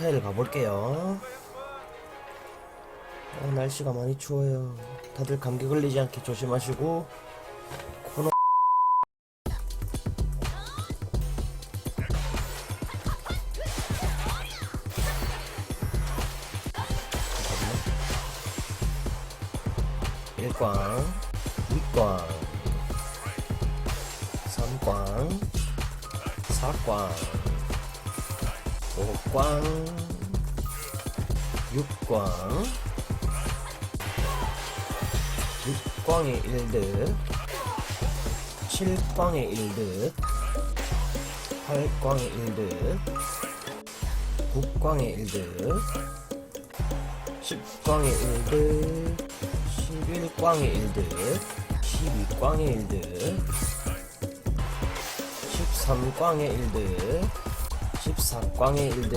헬 가볼게요. 어, 날씨가 많이 추워요. 다들 감기 걸리지 않게 조심하시고 코너 1꽝, 2꽝, 3꽝, 4꽝, 5꽝, 6꽝, 6꽝에 1득, 7꽝에 1득, 8꽝에 1득, 9꽝에 1득, 10꽝에 1득, 11꽝에 1득, 12꽝에 1득, 13꽝에 1득, 14꽝에 1득,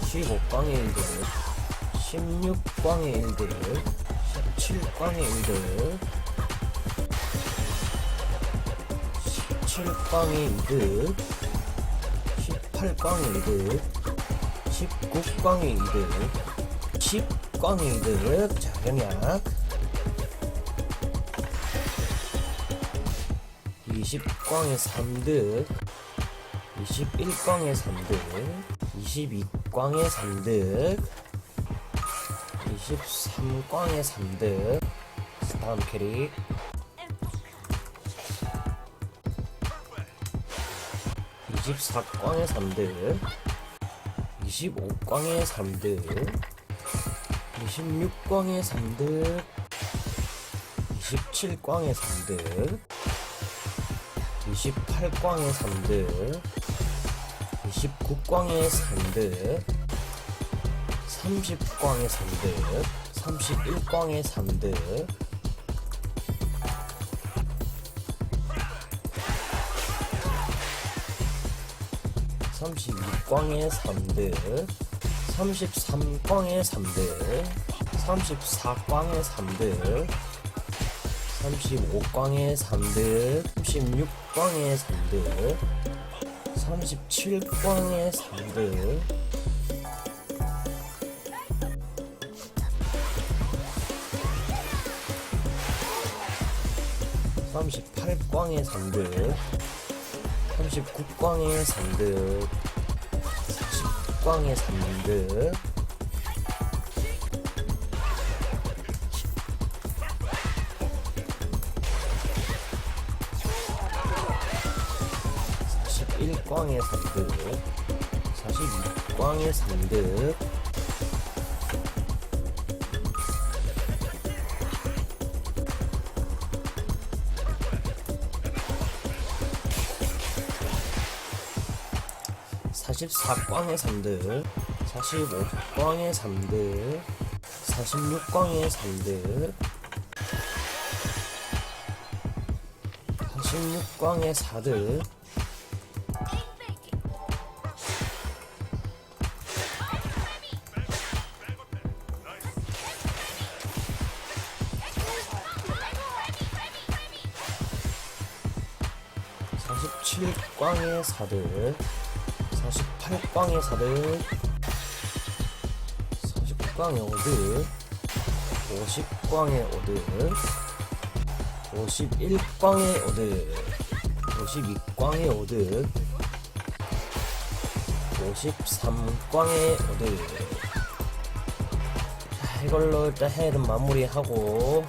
15꽝에 1득, 16꽝에 1득, 17꽝에 1득, 17꽝에 2득, 18꽝에 2득, 19꽝에 2득, 10꽝에 2득, 자, 영약. 20꽝에 3득, 21꽝에 3득, 22꽝에 3득, 23꽝에 3득, 다음 캐릭. 24꽝에 3득, 25꽝에 3득, 26꽝에 3득, 27꽝에 3득, 28꽝에 3득, 29꽝에 3득, 30꽝에 3득, 31꽝에 3득, 32꽝에 3득, 33꽝에 3득, 34꽝에 3득, 35꽝에 3득, 36꽝에 3득, 37꽝에 3득, 38꽝에 3득, 39꽝에 3득, 40꽝에 3득, 1광의 3등 42광의 3등 44광의 3등 45광의 3등 46광의 3등 46광의 4등 47광의 4들. 48광의 4들. 49광의 5들. 50광의 5들. 51광의 5들. 52광의 5들. 53광의 5들. 이걸로 일단 해는 마무리하고.